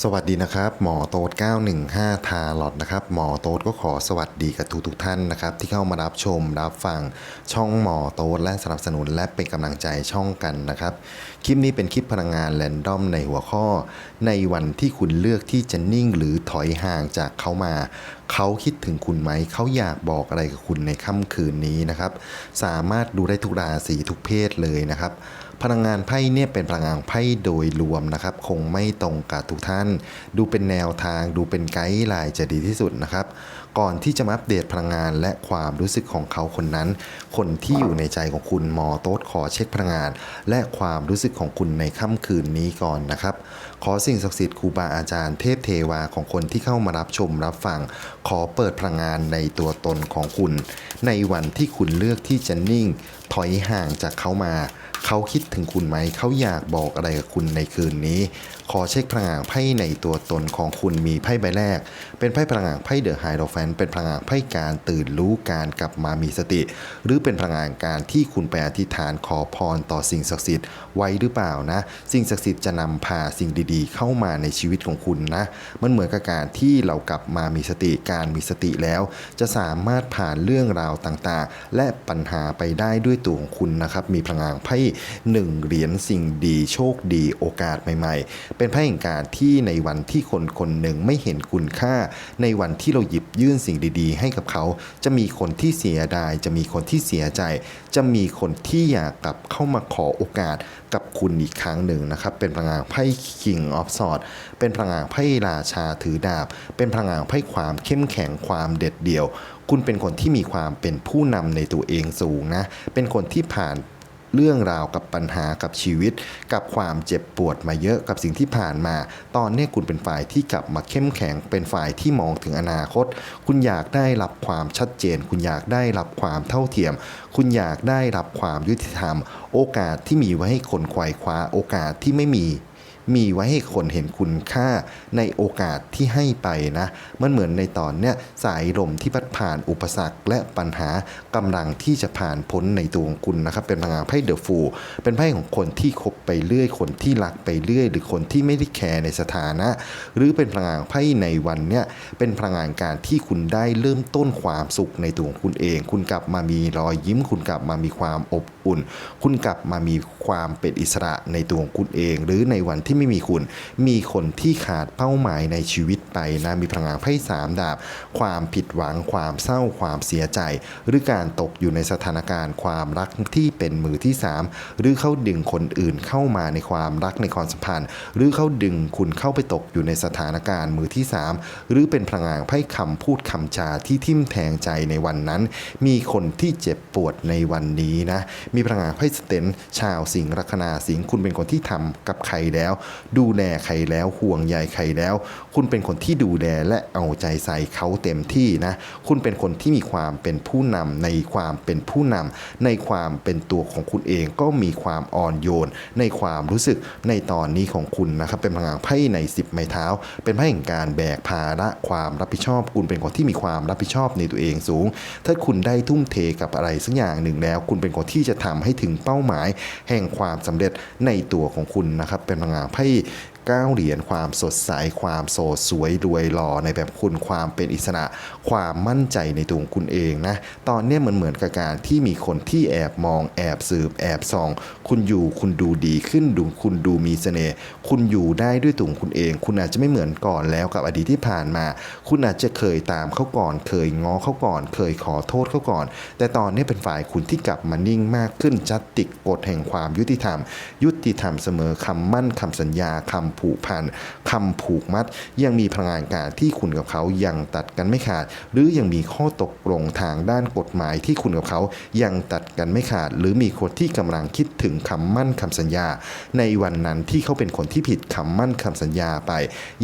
สวัสดีนะครับ หมอโต๊ด915 ทาลอดนะครับ หมอโต๊ดก็ขอสวัสดีกับทุกทุกท่านนะครับ ที่เข้ามารับชมรับฟังช่องหมอโต๊ดและสนับสนุนและเป็นกำลังใจช่องกันนะครับ คลิปนี้เป็นคลิปพลังงานแรนดอมในหัวข้อ ในวันที่คุณเลือกที่จะนิ่งหรือถอยห่างจากเขามา เขาคิดถึงคุณไหม เขาอยากบอกอะไรกับคุณในค่ำคืนนี้นะครับ สามารถดูได้ทุกราศีทุกเพศเลยนะครับ พลังงานไพ่เนี่ยเป็นพลังงานไพ่โดยรวมนะครับ คงไม่ตรงกับทุกท่าน ดูเป็นแนวทางดูเป็นไกด์ไลน์จะดีที่สุดนะครับ ก่อนที่จะมาอัปเดตพลังงานและความรู้สึกของเขาคนนั้น คนที่อยู่ในใจของคุณหมอโต๊ดขอเช็คพลังงาน และความรู้สึกของคุณในค่ำคืนนี้ก่อนนะครับ ขอสิ่งศักดิ์สิทธิ์ครูบาอาจารย์เทพเทวาของคนที่เข้ามารับชมรับฟัง ขอเปิดพลังงานในตัวตนของคุณ ในวันที่คุณเลือกที่จะนิ่ง ถอยห่างจากเขามา เขาคิดถึงคุณไหม เขาอยากบอกอะไรกับคุณในคืนนี้ ขอเช็คพลังงานไพ่ในตัวตนของคุณมีไพ่ใบแรก เป็นไพ่พลังงานไพ่เดอะไฮโดรแฟนเป็นพลังงานไพ่การตื่นรู้การกลับมามีสติ หรือเป็นพลังงานการที่คุณไปอธิษฐานขอพรต่อสิ่งศักดิ์สิทธิ์ไว้หรือเปล่านะ สิ่งศักดิ์สิทธิ์จะนำพาสิ่งดีๆ เข้ามาในชีวิตของคุณนะมันเหมือนกับการที่เรากลับมามีสติการมีสติแล้ว จะสามารถผ่านเรื่องราวต่างๆ และปัญหาไปได้ด้วยตัวของคุณนะครับมีพลังงานไพ่หนึ่งเหรียญสิ่งดีโชคดีโอกาสใหม่ ๆเป็นไพ่แห่งการที่ในวันที่คนคนหนึ่งไม่เห็นคุณค่า ในวันที่เราหยิบยื่นสิ่งดี ๆ ให้กับเขา จะมีคนที่เสียดาย จะมีคนที่เสียใจ จะมีคนที่อยากกลับเข้ามาขอโอกาสกับคุณอีกครั้งหนึ่งนะครับ เป็นพลังงานไพ่ King of Swords เป็นพลังงานไพ่ราชาถือดาบ เป็นพลังงานไพ่ความเข้มแข็งความเด็ดเดี่ยว คุณเป็นคนที่มีความเป็นผู้นำในตัวเองสูงนะ เป็นคนที่ผ่าน เรื่องราวกับปัญหากับชีวิต กับความเจ็บปวดมาเยอะกับสิ่งที่ผ่านมา ตอนนี้คุณเป็นฝ่ายที่กลับมาเข้มแข็งเป็นฝ่ายที่มองถึงอนาคต คุณอยากได้รับความชัดเจน คุณอยากได้รับความเท่าเทียม คุณอยากได้รับความยุติธรรม โอกาสที่มีไว้ให้คนควายคว้าโอกาสที่ไม่มี มีไว้ให้คนเห็นคุณค่าในโอกาสที่ให้ไปนะ มันเหมือนในตอนเนี้ยสายลมที่พัดผ่านอุปสรรคและปัญหากำลังที่จะผ่านพ้นในตัวของคุณนะครับ เป็นพลังงานไพ่เดอะฟูเป็นไพ่ของคนที่คบไปเรื่อย คนที่รักไปเรื่อย หรือคนที่ไม่ได้แคร์ในสถานะ หรือเป็นพลังงานไพ่ในวันเนี้ยเป็นพลังงานการที่คุณได้เริ่มต้นความสุขในตัวของคุณเอง คุณกลับมามีรอยยิ้ม คุณกลับมามีความอบอุ่น คุณกลับมามีความเป็นอิสระในตัวของคุณเอง หรือในวันที่ไม่มีคุณ มีคนที่ขาดเป้าหมายในชีวิตไปนะมีพลังงานไพ่สามดาบ ความผิดหวังความเศร้าความเสียใจ หรือการตกอยู่ในสถานการณ์ความรักที่เป็นมือที่สามหรือเขาดึงคนอื่นเข้ามาในความรักในความสัมพันธ์ หรือเขาดึงคุณเข้าไปตกอยู่ในสถานการณ์มือที่สามหรือเป็นพลังงานไพ่คำพูดคำจาที่ทิ่มแทงใจในวันนั้น มีคนที่เจ็บปวดในวันนี้นะมีพลังงานไพ่สเตนชาวสิงห์ลัคนาสิงห์คุณเป็นคนที่ทำกับใครแล้วดูแลใครแล้วห่วงใยใครแล้ว คุณเป็นคนที่ดูแลและเอาใจใส่เขาเต็มที่นะคุณเป็นคนที่มีความเป็นผู้นำในความเป็นผู้นำในความเป็นตัวของคุณเองก็มีความอ่อนโยน ในความรู้สึกในตอนนี้ของคุณนะครับเป็นพลังงานไพ่ใน 10 ไม้เท้า เป็นไพ่แห่งการแบกภาระความรับผิดชอบ คุณเป็นคนที่มีความรับผิดชอบในตัวเองสูง ถ้าคุณได้ทุ่มเทกับอะไรสักอย่างหนึ่งแล้ว คุณเป็นคนที่จะทำให้ถึงเป้าหมาย แห่งความสำเร็จในตัวของคุณนะครับเป็นพลังงานไให้ ก้าเหรียญความสดใสความโสดสวยรวยหล่อในแบบคุณความเป็นอิสระ ความมั่นใจในตัวคุณเองนะตอนนี้ยมันเหมือนกับการที่มีคนที่แอบมองแอบสืบแอบส่อง คุณอยู่คุณดูดีขึ้นดูคุณดูมีเสน่ห์คุณอยู่ได้ด้วยตัวคุณเอง คุณอาจจะไม่เหมือนก่อนแล้วกับอดีตที่ผ่านมา คุณอาจจะเคยตามเขาก่อน เคยง้อเขาก่อน เคยขอโทษเขาก่อน แต่ตอนนี้เป็นฝ่ายคุณที่กลับมานิ่งมากขึ้นจัดติดกฎแห่งความยุติธรรม ยุติธรรมเสมอคำมั่นคำสัญญาคำผูกพันคำผูกมัด ยังมีพลังงานการที่คุณกับเขายังตัดกันไม่ขาด หรือยังมีข้อตกลงทางด้านกฎหมายที่คุณกับเขายังตัดกันไม่ขาด หรือมีคนที่กำลังคิดถึงคำมั่นคำสัญญา ในวันนั้นที่เขาเป็นคนที่ผิดคำมั่นคำสัญญาไป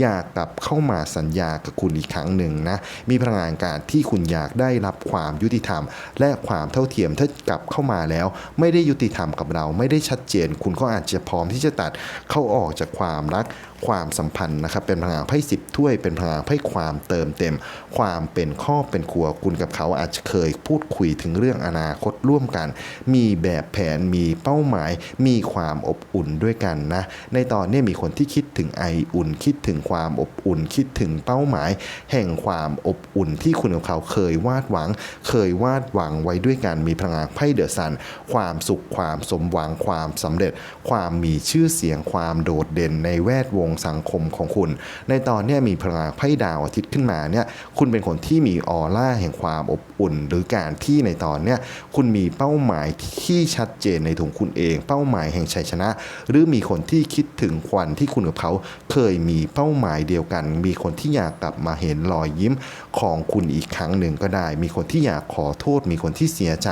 อยากกลับเข้ามาสัญญากับคุณอีกครั้งหนึ่งนะมีพลังงานการที่คุณอยากได้รับความยุติธรรม และความเท่าเทียมถ้ากลับเข้ามาแล้ว ไม่ได้ยุติธรรมกับเราไม่ได้ชัดเจน คุณก็อาจจะพร้อมที่จะตัดเข้าออกจากความรัก так ความสัมพันธ์นะครับเป็นพลังไพ่สิบถ้วยเป็นพลังไพ่ความเติมเต็ม ความเป็นครอเป็นครัวคุณกับเขาอาจจะเคยพูดคุยถึงเรื่องอนาคตร่วมกัน มีแบบแผนมีเป้าหมาย มีความอบอุ่นด้วยกันนะ ในตอนนี้มีคนที่คิดถึงไออุ่น คิดถึงความอบอุ่น คิดถึงเป้าหมาย แห่งความอบอุ่นที่คุณกับเขาเคยวาดหวัง เคยวาดหวังไว้ด้วยกันมีพลังไพ่เดอะซัน ความสุขความสมหวังความสำเร็จ ความมีชื่อเสียงความโดดเด่นในแวดวงสังคมของคุณ ในตอนนี้มีพลังงานไพ่ดาวอาทิตย์ขึ้นมาเนี่ยคุณเป็นคนที่มีออร่าแห่งความอบอุ่น หรือการที่ในตอนนี้คุณมีเป้าหมายที่ชัดเจนในถุงคุณเอง เป้าหมายแห่งชัยชนะ หรือมีคนที่คิดถึงควันที่คุณกับเขาเคยมีเป้าหมายเดียวกัน มีคนที่อยากกลับมาเห็นรอยยิ้มของคุณอีกครั้งหนึ่งก็ได้ มีคนที่อยากขอโทษ มีคนที่เสียใจ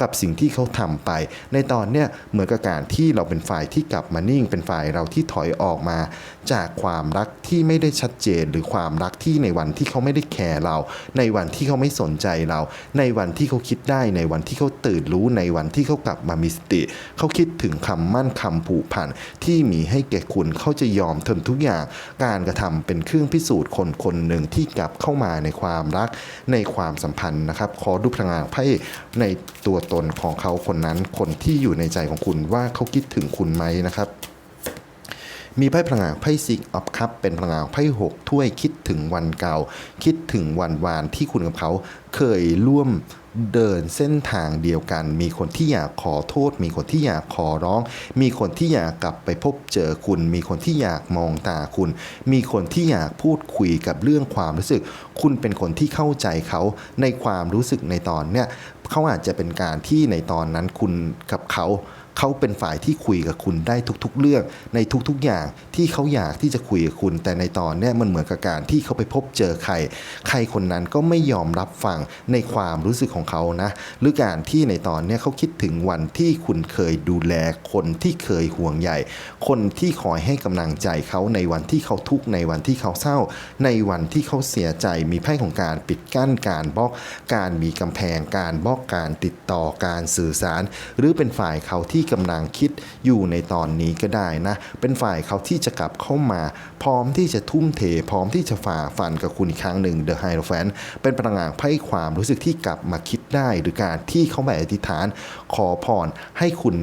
กับสิ่งที่เขาทำไป ในตอนเนี้ยเหมือนกับการที่เราเป็นฝ่ายที่กลับมานิ่ง เป็นฝ่ายเราที่ถอยออกมาจากความรักที่ไม่ได้ชัดเจน หรือความรักที่ในวันที่เขาไม่ได้แคร์เรา ในวันที่เขาไม่สนใจเรา ในวันที่เขาคิดได้ ในวันที่เขาตื่นรู้ในวันที่เขากลับมามีสติ เขาคิดถึงคำมั่นคำผูกพันที่มีให้แก่คุณเขาจะยอมทำทุกอย่าง การกระทำเป็นเครื่องพิสูจน์คนคนหนึ่งที่กลับเข้ามาในความรักในความสัมพันธ์นะครับ ขอดูพลังงานไพ่ในตัวตนของเขาคนนั้นคนที่อยู่ในใจของคุณว่าเขาคิดถึงคุณไหมนะครับ มีไพ่พลังงานไพ่ซิกออฟคัพเป็นพลังงานไพ่หกถ้วยคิดถึงวันเก่า คิดถึงวันวานที่คุณกับเขาเคยร่วมเดินเส้นทางเดียวกัน มีคนที่อยากขอโทษ มีคนที่อยากขอร้อง มีคนที่อยากกลับไปพบเจอคุณ มีคนที่อยากมองตาคุณ มีคนที่อยากพูดคุยกับเรื่องความรู้สึก คุณเป็นคนที่เข้าใจเขาในความรู้สึกในตอนเนี้ยเขาอาจจะเป็นการที่ในตอนนั้นคุณกับเขา เขาเป็นฝ่ายที่คุยกับคุณได้ทุกๆ เรื่องในทุกๆอย่างที่เขาอยากที่จะคุยกับคุณ แต่ในตอนนี้มันเหมือนกับการที่เขาไปพบเจอใคร ใครคนนั้นก็ไม่ยอมรับฟังในความรู้สึกของเขานะ หรือการที่ในตอนนี้เขาคิดถึงวันที่คุณเคยดูแลคนที่เคยห่วงใยคนที่คอยให้กำลังใจเขาในวันที่เขาทุกข์ในวันที่เขาเศร้า ในวันที่เขาเสียใจมีไพ่ของการปิดกั้นการบล็อกการมีกำแพงการบล็อกการติดต่อการสื่อสาร หรือเป็นฝ่ายเขาที่ที่กำลังคิดอยู่ในตอนนี้ก็ได้นะ เป็นฝ่ายเขาที่จะกลับเข้ามา พร้อมที่จะทุ่มเท พร้อมที่จะฝ่าฟันกับคุณอีกครั้งหนึ่ง The Hierophant แฟนเป็นพลังงานไพ่ความรู้สึกที่กลับมาคิดได้ หรือการที่เขาไปอธิษฐาน ขอพรให้คุณ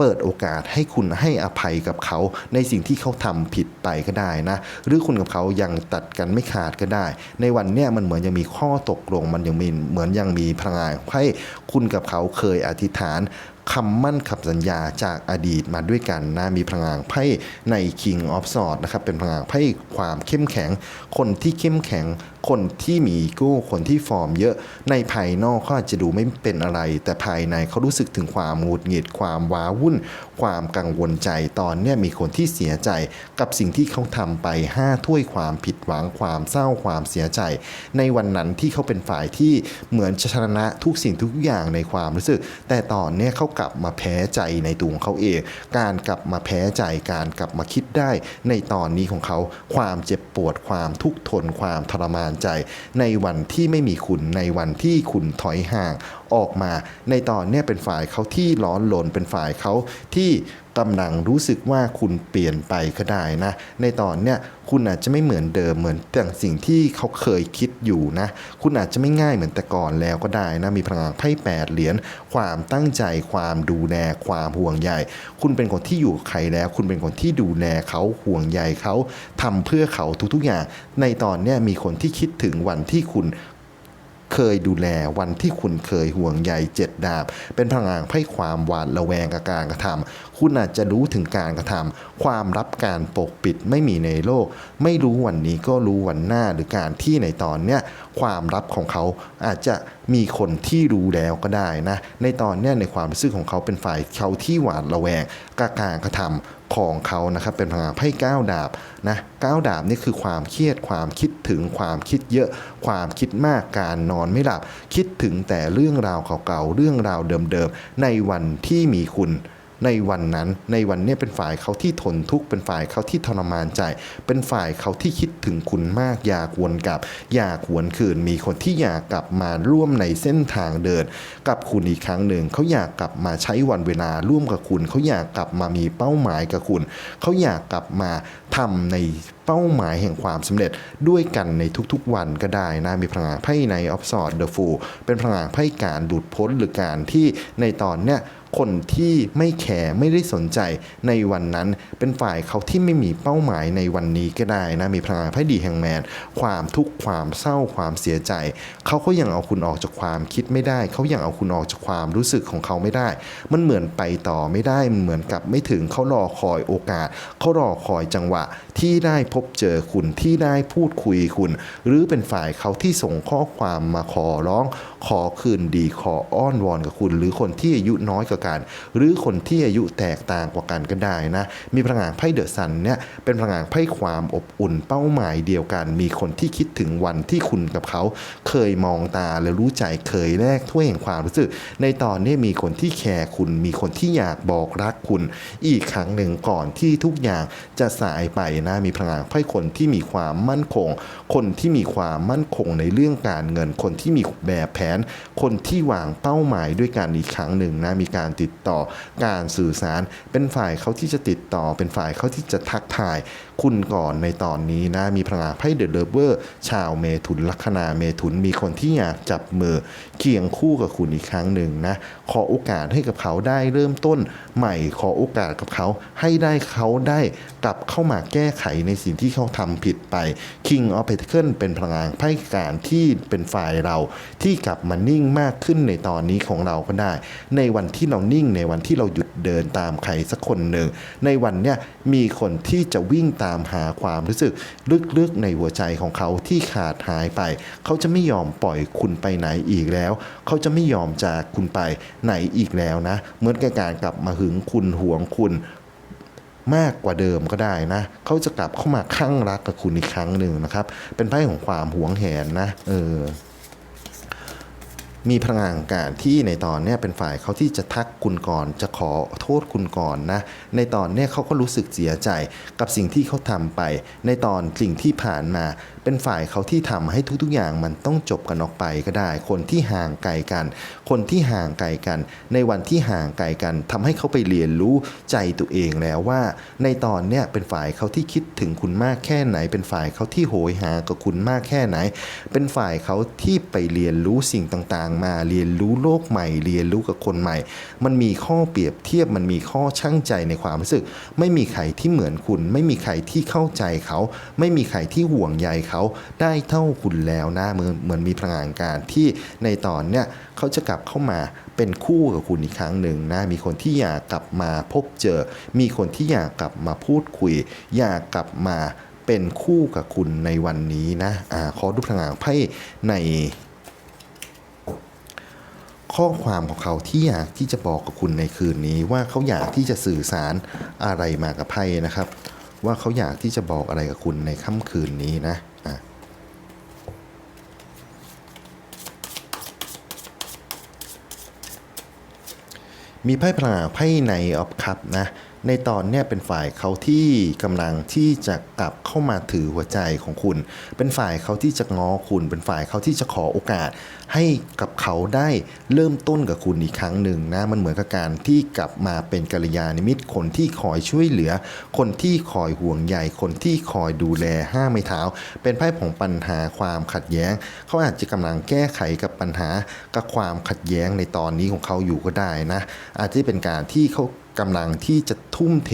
เปิดโอกาสให้คุณให้อภัยกับเขาในสิ่งที่เขาทำผิดไปก็ได้นะ หรือคุณกับเขายังตัดกันไม่ขาดก็ได้ ในวันเนี้ยมันเหมือนยังมีข้อตกลงมันยังมีเหมือนยังมีพลังงานให้คุณกับเขาเคยอธิษฐาน คำมั่นขับสัญญาจากอดีตมาด้วยกันนะมีพลังงานไพ่ใน King of Swords นะครับเป็นพลังงานไพ่ความเข้มแข็ง คนที่เข้มแข็ง คนที่มีอีโก้คนที่ฟอร์มเยอะในภายนอกเขาอาจจะดูไม่เป็นอะไร แต่ภายในเขารู้สึกถึงความหงุดหงิดความว้าวุ่น ความกังวลใจตอนเนี้ยมีคนที่เสียใจกับสิ่งที่เขาทำไปห้าถ้วยความผิดหวังความเศร้าความเสียใจ ในวันนั้นที่เขาเป็นฝ่ายที่เหมือนชนะทุกสิ่งทุกอย่างในความรู้สึก แต่ตอนเนี้ยเขากลับมาแพ้ใจในตัวของเขาเอง การกลับมาแพ้ใจการกลับมาคิดได้ ในตอนนี้ของเขาความเจ็บปวดความทุกข์ทนความทรมานใจ ในวันที่ไม่มีคุณในวันที่คุณถอยห่างออกมา ในตอนนี้เป็นฝ่ายเขาที่ร้อนรนเป็นฝ่ายเขาที่ กำลังรู้สึกว่าคุณเปลี่ยนไปก็ได้นะ ในตอนเนี้ยคุณอาจจะไม่เหมือนเดิมเหมือนแต่สิ่งที่เขาเคยคิดอยู่นะ คุณอาจจะไม่ง่ายเหมือนแต่ก่อนแล้วก็ได้นะ มีพลังไพ่แปดเหรียญความตั้งใจความดูแลความห่วงใยคุณเป็นคนที่อยู่กับใครแล้ว คุณเป็นคนที่ดูแลเขาห่วงใยเขาทำเพื่อเขาทุกๆอย่าง ในตอนเนี้ยมีคนที่คิดถึงวันที่คุณเคยดูแลวันที่คุณเคยห่วงใยเจ็ดดาบ เป็นพลังงานไพ่ความหวาดระแวงกับการกระทำคุณอาจจะรู้ถึงการกระทำความรับการปกปิดไม่มีในโลก ไม่รู้วันนี้ก็รู้วันหน้าหรือการที่ในตอนเนี้ยความลับของเขาอาจจะมีคนที่รู้แล้วก็ได้นะ ในตอนเนี้ยในความรู้สึกของเขาเป็นฝ่ายเขาที่หวาดระแวงกับการกระทำของเขานะครับเป็นพลังงานไพ่ก้าวดาบนะก้าวดาบนี่คือความเครียดความคิดถึงความคิดเยอะ ความคิดมากการนอนไม่หลับ คิดถึงแต่เรื่องราวเก่าๆเรื่องราวเดิมๆในวันที่มีคุณ ในวันนั้น ในวันนี้เป็นฝ่ายเขาที่ทนทุกข์เป็นฝ่ายเขาที่ทรมานใจ เป็นฝ่ายเขาที่คิดถึงคุณมากอยากวนกลับ อยากหวนคืนมีคนที่อยากกลับมาร่วมในเส้นทางเดิน กับคุณอีกครั้งหนึ่งเขาอยากกลับมาใช้วันเวลาร่วมกับคุณเขาอยากกลับมามีเป้าหมายกับคุณเขาอยากกลับมาทำในเป้าหมายแห่งความสำเร็จด้วยกันในทุกๆวันก็ได้นะมีพลังงานไพ่ในออฟสอดเดอะฟูเป็นพลังงานไพ่การหลุดพ้นหรือการที่ในตอนเนี้ย คนที่ไม่แคร์ไม่ได้สนใจในวันนั้น เป็นฝ่ายเขาที่ไม่มีเป้าหมายในวันนี้ก็ได้นะมีพลังงานไพ่ดีแห่งแมน ความทุกข์ความเศร้าความเสียใจ เขาก็ยังเอาคุณออกจากความคิดไม่ได้ เขายังเอาคุณออกจากความรู้สึกของเขาไม่ได้ มันเหมือนไปต่อไม่ได้มันเหมือนกับไม่ถึงเขารอคอยโอกาส เขารอคอยจังหวะ ที่ได้พบเจอคุณที่ได้พูดคุยคุณ หรือเป็นฝ่ายเขาที่ส่งข้อความมาขอร้อง ขอคืนดีขออ้อนวอนกับคุณ หรือคนที่อายุน้อยกว่ากัน หรือคนที่อายุแตกต่างกว่ากันก็ได้นะ มีพลังงานไพ่เดอะซันเนี่ยเป็นพลังงานไพ่ความอบอุ่นเป้าหมายเดียวกัน มีคนที่คิดถึงวันที่คุณกับเขา เคยมองตาและรู้ใจเคยแลกถ้วยแห่งความรู้สึก ในตอนนี้มีคนที่แคร์คุณ มีคนที่อยากบอกรักคุณ อีกครั้งหนึ่งก่อนที่ทุกอย่างจะสายไปนะมีพลังงานไพ่คนที่มีความมั่นคง คนที่มีความมั่นคงในเรื่องการเงิน คนที่มีแบบแผน คนที่วางเป้าหมายด้วยกันอีกครั้งหนึ่งนะมีการติดต่อการสื่อสาร เป็นฝ่ายเขาที่จะติดต่อ เป็นฝ่ายเขาที่จะทักทายคุณก่อนในตอนนี้นะ มีพลังงาไพ่เดอะเลเวอร์ชาวเมถุนลัคนาเมถุนมีคนที่อยากจับมือเคียงคู่กับคุณอีกครั้งหนึ่งนะ ขอโอกาสให้กับเขาได้เริ่มต้นใหม่ขอโอกาสกับเขาให้ได้เขาได้กลับเข้ามาแก้ไขในสิ่งที่เขาทำผิดไป King of Pentacle เป็นพลังงานไพ่การที่เป็นฝ่ายเราที่กลับมานิ่งมากขึ้นในตอนนี้ของเราก็ได้ ในวันที่เรานิ่งในวันที่เราหยุดเดินตามใครสักคนหนึ่งในวันเนี้ยมีคนที่จะวิ่งตามหาความรู้สึกลึกๆในหัวใจของเขาที่ขาดหายไป เขาจะไม่ยอมปล่อยคุณไปไหนอีกแล้ว เขาจะไม่ยอมจากคุณไปไหนอีกแล้วนะเหมือนกับการกลับมาหึงคุณหวงคุณมากกว่าเดิมก็ได้นะ เขาจะกลับเข้ามาคลั่งรักกับคุณอีกครั้งหนึ่งนะครับ เป็นไพ่ของความหวงแหนนะ เออ มีพลังงานการที่ในตอนเนี้ยเป็นฝ่ายเขาที่จะทักคุณก่อนจะขอโทษคุณก่อนนะ ในตอนเนี้ยเขาก็รู้สึกเสียใจกับสิ่งที่เขาทำไป ในตอนสิ่งที่ผ่านมา เป็นฝ่ายเขาที่ทำให้ทุกๆอย่างมันต้องจบกันออกไปก็ได้ คนที่ห่างไกลกัน คนที่ห่างไกลกัน ในวันที่ห่างไกลกันทำให้เขาไปเรียนรู้ใจตัวเองแล้วว่า ในตอนเนี้ยเป็นฝ่ายเขาที่คิดถึงคุณมากแค่ไหน เป็นฝ่ายเขาที่โหยหากับคุณมากแค่ไหน เป็นฝ่ายเขาที่ไปเรียนรู้สิ่งต่างๆมา เรียนรู้โลกใหม่ เรียนรู้กับคนใหม่ มันมีข้อเปรียบเทียบมันมีข้อช่างใจในความรู้สึก ไม่มีใครที่เหมือนคุณ ไม่มีใครที่เข้าใจเขา ไม่มีใครที่ห่วงใยเขาได้เท่าคุณแล้วนะเหมือนเหมือนมีพลังงานการที่ในตอนเนี้ยเขาจะกลับเข้ามาเป็นคู่กับคุณอีกครั้งหนึ่งนะ มีคนที่อยากกลับมาพบเจอ มีคนที่อยากกลับมาพูดคุย อยากกลับมาเป็นคู่กับคุณในวันนี้นะอ่าขอดูพลังงานไพ่ใน ข้อความของเขาที่อยากที่จะบอกกับคุณในคืนนี้ ว่าเขาอยากที่จะสื่อสารอะไรมากับไพ่นะครับ ว่าเขาอยากที่จะบอกอะไรกับคุณในค่ำคืนนี้นะอะมีไพ่พลังงาไพ่ในออฟคัพนะ ในตอนเนี้ยเป็นฝ่ายเขาที่กำลังที่จะกลับเข้ามาถือหัวใจของคุณ เป็นฝ่ายเขาที่จะง้อคุณ เป็นฝ่ายเขาที่จะขอโอกาส ให้กับเขาได้เริ่มต้นกับคุณอีกครั้งหนึ่งนะมันเหมือนกับการที่กลับมาเป็นกัลยาณมิตรคนที่คอยช่วยเหลือ คนที่คอยห่วงใยคนที่คอยดูแลห้ามไม่เท้า เป็นไพ่ของปัญหาความขัดแย้ง เขาอาจจะกำลังแก้ไขกับปัญหากับความขัดแย้งในตอนนี้ของเขาอยู่ก็ได้นะ อาจจะเป็นการที่เขา กำลังที่จะทุ่มเท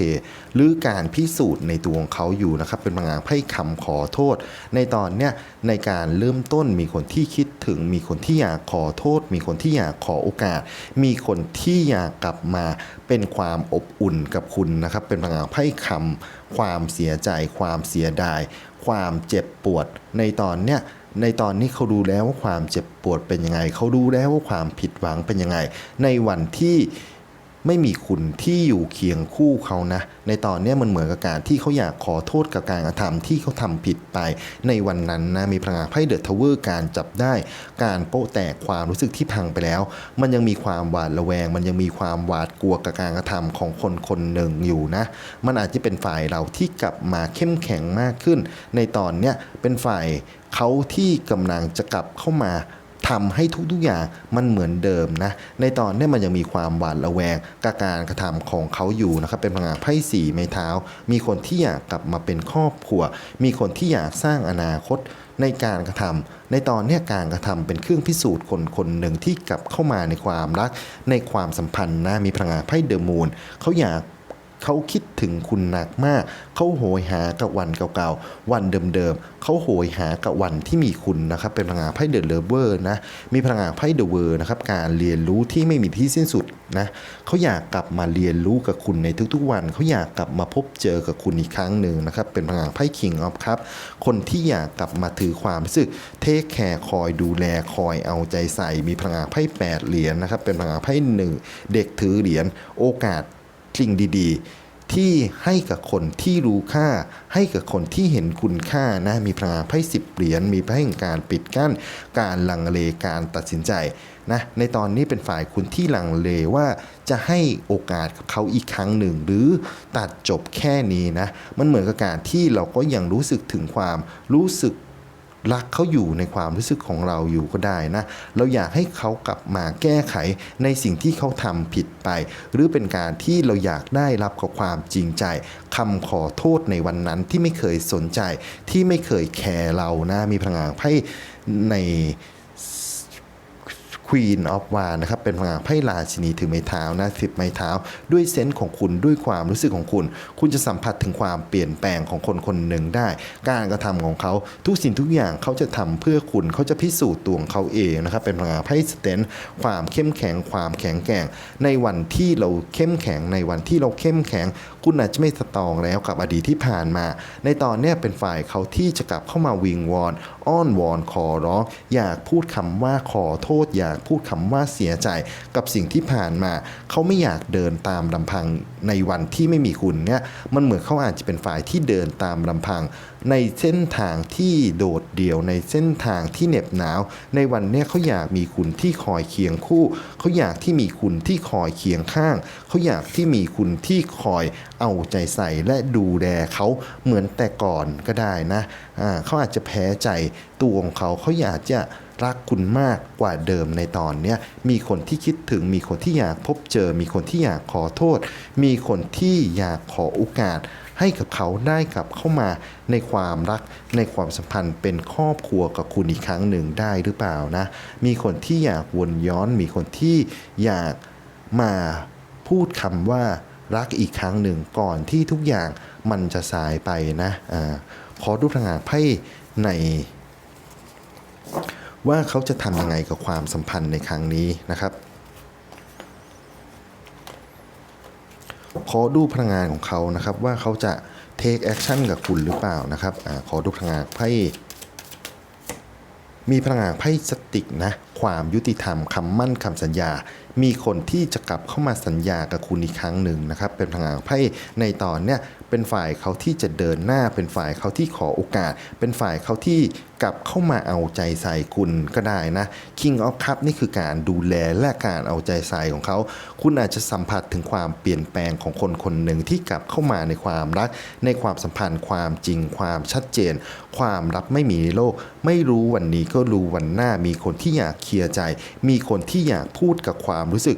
หรือการพิสูจน์ในตัวของเขาอยู่นะครับ เป็นพลังงานไพ่คำขอโทษ ในตอนเนี้ยในการเริ่มต้นมีคนที่คิดถึง มีคนที่อยากขอโทษ มีคนที่อยากขอโอกาส มีคนที่อยากกลับมาเป็นความอบอุ่นกับคุณนะครับ เป็นพลังงานไพ่คำความเสียใจ ความเสียดาย ความเจ็บปวด ในตอนเนี้ยในตอนนี้เขาดูแล้วว่าความเจ็บปวดเป็นยังไง เขาดูแล้วว่าความผิดหวังเป็นยังไง ในวันที่ ไม่มีคุณที่อยู่เคียงคู่เขานะ ในตอนนี้มันเหมือนกับการที่เขาอยากขอโทษกับการกระทำที่เขาทำผิดไป ในวันนั้นนะมีพลังงานไพ่เดอะทาวเวอร์การจับได้ การโป๊ะแตกความรู้สึกที่พังไปแล้ว มันยังมีความหวาดระแวง มันยังมีความหวาดกลัวกับการกระทำของคนคนหนึ่งอยู่นะ มันอาจจะเป็นฝ่ายเราที่กลับมาเข้มแข็งมากขึ้น ในตอนนี้เป็นฝ่ายเขาที่กำลังจะกลับเข้ามา ทำให้ทุกๆอย่างมันเหมือนเดิมนะในตอนนี้มันยังมีความหวาดระแวงกับการกระทำของเขาอยู่นะครับเป็นพลังงานไพ่สีไม้เท้า มีคนที่อยากกลับมาเป็นครอบครัว มีคนที่อยากสร้างอนาคตในการกระทำในตอนนี้การกระทำเป็นเครื่องพิสูจน์คนคนหนึ่งที่กลับเข้ามาในความรักในความสัมพันธ์นะมีพลังงานไพ่เดอะมูนเขาอยาก เขาคิดถึงคุณหนักมาก เขาโหยหากับวันเก่าๆ วันเดิมๆ เขาโหยหากับวันที่มีคุณนะครับ เป็นพลังงานไพ่เดอะเลเวอร์นะ มีพลังงานไพ่เดอะเวอร์นะครับ การเรียนรู้ที่ไม่มีที่สิ้นสุดนะเขาอยากกลับมาเรียนรู้กับคุณในทุกๆวัน เขาอยากกลับมาพบเจอกับคุณอีกครั้งหนึ่งนะครับ เป็นพลังงานไพ่คิงออฟครับ คนที่อยากกลับมาถือความรู้สึกเทคแคร์คอยดูแลคอยเอาใจใส่ มีพลังงานไพ่แปดเหรียญนะครับ เป็นพลังงานไพ่หนึ่งเด็กถือเหรียญโอกาส สิ่งดีๆ ที่ให้กับคนที่รู้ค่า ให้กับคนที่เห็นคุณค่านะมีพลังงานไพ่สิบเหรียญมีไพ่แห่งการปิดกั้น การลังเลการตัดสินใจนะในตอนนี้เป็นฝ่ายคุณที่ลังเลว่าจะให้โอกาสกับเขาอีกครั้งหนึ่ง หรือตัดจบแค่นี้นะมันเหมือนกับการที่เราก็ยังรู้สึกถึงความรู้สึก รักเขาอยู่ในความรู้สึกของเราอยู่ก็ได้นะ เราอยากให้เขากลับมาแก้ไขในสิ่งที่เขาทำผิดไป หรือเป็นการที่เราอยากได้รับกับความจริงใจคำขอโทษในวันนั้นที่ไม่เคยสนใจที่ไม่เคยแคร์เรานะมีพลังงานไพ่ใน Queen of w a n นะครับเป็นพลังานไพ่ราชินีถือไม้เท้านะสิบไม้เท้า ด้วยเซนส์ของคุณด้วยความรู้สึกของคุณ คุณจะสัมผัสถึงความเปลี่ยนแปลงของคนคนหนึ่งได้ การกระทำของเขาทุกสิ่งทุกอย่างเขาจะทำเพื่อคุณเขาจะพิสูจน์ตัวของเขาเองนะครับเป็นพลังานไพ่สเตนความเข้มแข็งความแข็งแกร่ง ในวันที่เราเข้มแข็งในวันที่เราเข้มแข็ง คุณอาจจะไม่สตองแล้วกับอดีตที่ผ่านมา ในตอนนี้เป็นฝ่ายเขาที่จะกลับเข้ามาวิงวอนอ้อนวอนขอร้องอยากพูดคำว่าขอโทษอยากพูดคำว่าเสียใจกับสิ่งที่ผ่านมา เขาไม่อยากเดินตามลำพังในวันที่ไม่มีคุณเนี่ยมันเหมือนเขาอาจจะเป็นฝ่ายที่เดินตามลำพังในเส้นทางที่โดดเดี่ยวในเส้นทางที่เหน็บหนาว ในวันนี้เขาอยากมีคุณที่คอยเคียงคู่เขาอยากที่มีคุณที่คอยเคียงข้างเขาอยากที่มีคุณที่คอยเอาใจใส่และดูแลเขาเหมือนแต่ก่อนก็ได้นะอ่าเขาอาจจะแพ้ใจตัวของเขาเขาอยากจะรักคุณมากกว่าเดิมในตอนนี้มีคนที่คิดถึง มีคนที่อยากพบเจอ มีคนที่อยากขอโทษ มีคนที่อยากขอโอกาส ให้กับเขาได้กลับเข้ามาในความรักในความสัมพันธ์เป็นครอบครัวกับคุณอีกครั้งหนึ่งได้หรือเปล่านะ มีคนที่อยากวนย้อน มีคนที่อยากมาพูดคำว่ารักอีกครั้งหนึ่งก่อนที่ทุกอย่างมันจะสายไปนะอาขอดูพลังงาไพ่ในว่าเขาจะทำยังไงกับความสัมพันธ์ในครั้งนี้นะครับ ขอดูพลังงานของเขานะครับ ว่าเขาจะ take action กับคุณหรือเปล่านะครับอขอดูพลังงานไพ่มีพลังงานไพ่สติกนะความยุติธรรมคำมั่นคำสัญญา มีคนที่จะกลับเข้ามาสัญญากับคุณอีกครั้งหนึ่งนะครับ เป็นพลังงานไพ่ในตอนเนี้ยเป็นฝ่ายเขาที่จะเดินหน้า เป็นฝ่ายเขาที่ขอโอกาส เป็นฝ่ายเขาที่ กลับเข้ามาเอาใจใส่คุณก็ได้นะ King of Cup นี่คือการดูแลและการเอาใจใส่ของเขา คุณอาจจะสัมผัสถึงความเปลี่ยนแปลงของคนคนหนึ่งที่กลับเข้ามาในความรัก ในความสัมพันธ์ความจริงความชัดเจน ความลับไม่มีในโลก ไม่รู้วันนี้ก็รู้วันหน้ามีคนที่อยากเคลียร์ใจ มีคนที่อยากพูดกับความรู้สึก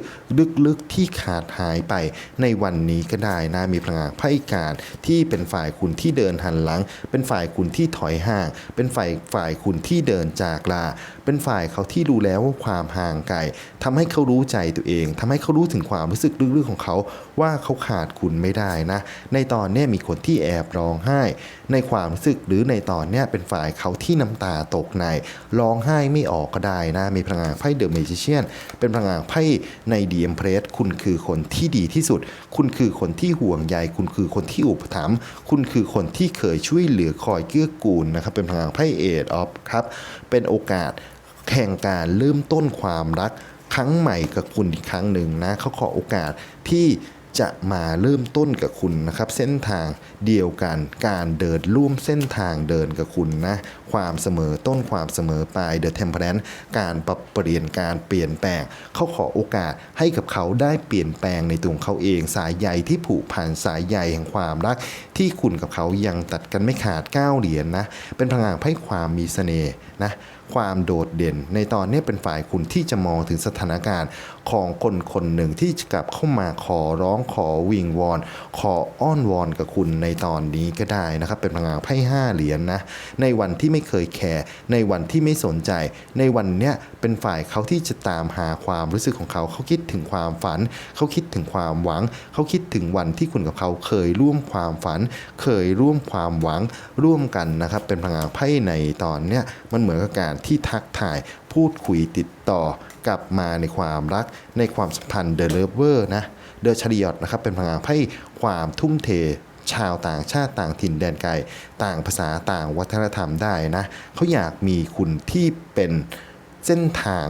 ลึกๆที่ขาดหายไปในวันนี้ก็ได้นะมีพลังงานไพ่การที่เป็นฝ่ายคุณที่เดินหันหลัง เป็นฝ่ายคุณที่ถอยห่าง เป็นฝ่ายฝ่ายคุณที่เดินจากลาเป็นฝ่ายเขาที่รู้แล้วว่าความห่างไกลทำให้เขารู้ใจตัวเองทำให้เขารู้ถึงความรู้สึกลึกๆของเขาว่าเขาขาดคุณไม่ได้นะ ในตอนนี้มีคนที่แอบร้องไห้ ในความรู้สึกหรือในตอนนี้เป็นฝ่ายเขาที่น้ำตาตกในร้องไห้ไม่ออกก็ได้นะ มีพลังงานไพ่เดอะเมจิเชียนเป็นพลังงานไพ่ในดีเอ็มเพรสคุณคือคนที่ดีที่สุด คุณคือคนที่ห่วงใยคุณคือคนที่อุปถัมภ์คุณคือคนที่เคยช่วยเหลือคอยเกื้อกูลนะครับเป็นพลังงานไพ่เอดออฟครับเป็นโอกาส แห่งการเริ่มต้นความรักครั้งใหม่กับคุณอีกครั้งหนึ่งนะเขาขอโอกาสที่จะมาเริ่มต้นกับคุณนะครับ เส้นทางเดียวกันการเดินร่วมเส้นทางเดินกับคุณนะความเสมอต้นความเสมอปลายเดอะเทมเพลนการปรับเปลี่ยนการเปลี่ยนแปลงเขาขอโอกาสให้กับเขาได้เปลี่ยนแปลงในตัวของเขาเองสายใยที่ผูกพันสายใยแห่งความรัก ที่คุณกับเขายังตัดกันไม่ขาดก้าวเหรียญนะเป็นพลังไพ่ความมีเสน่ห์นะ ความโดดเด่น ในตอนนี้เป็นฝ่ายคุณที่จะมองถึงสถานการณ์ของคนคนหนึ่งที่กลับเข้ามาขอร้องขอวิงวอน ขออ้อนวอนกับคุณในตอนนี้ก็ได้นะครับ เป็นพลังงานไพ่ห้าเหรียญนะในวันที่ไม่เคยแคร์ในวันที่ไม่สนใจ ในวันเนี้ยเป็นฝ่ายเขาที่จะตามหาความรู้สึกของเขา เขาคิดถึงความฝัน เขาคิดถึงความหวัง เขาคิดถึงวันที่คุณกับเขาเคยร่วมความฝัน เคยร่วมความหวังร่วมกันนะครับเป็นพลังงานไพ่ในตอนเนี้ยมันเหมือนกับการที่ทักทายพูดคุยติดต่อกลับมาในความรักในความสัมพันธ์เดอะเวอร์นะเดอะชริอตนะครับเป็นพลังไพ่ความทุ่มเทชาวต่างชาติต่างถิ่นแดนไกล ต่างภาษาต่างวัฒนธรรมได้นะเขาอยากมีคุณที่เป็นเส้นทาง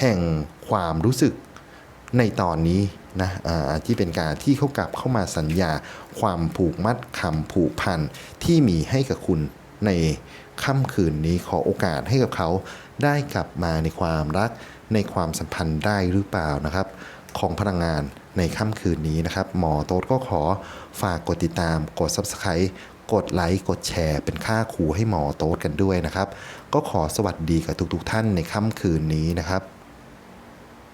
แห่งความรู้สึกในตอนนี้นะที่เป็นการที่เขากลับเข้ามาสัญญา ความผูกมัดคำผูกพันที่มีให้กับคุณใน ค่ำคืนนี้ขอโอกาสให้กับเขาได้กลับมาในความรัก ในความสัมพันธ์ได้หรือเปล่านะครับ ของพลังงานในค่ำคืนนี้นะครับ หมอโต๊ดก็ขอฝากกดติดตามกด Subscribe กดไลค์กดแชร์เป็นค่าครูให้หมอโต๊ดกันด้วยนะครับ ก็ขอสวัสดีกับทุกๆท่านในค่ำคืนนี้นะครับ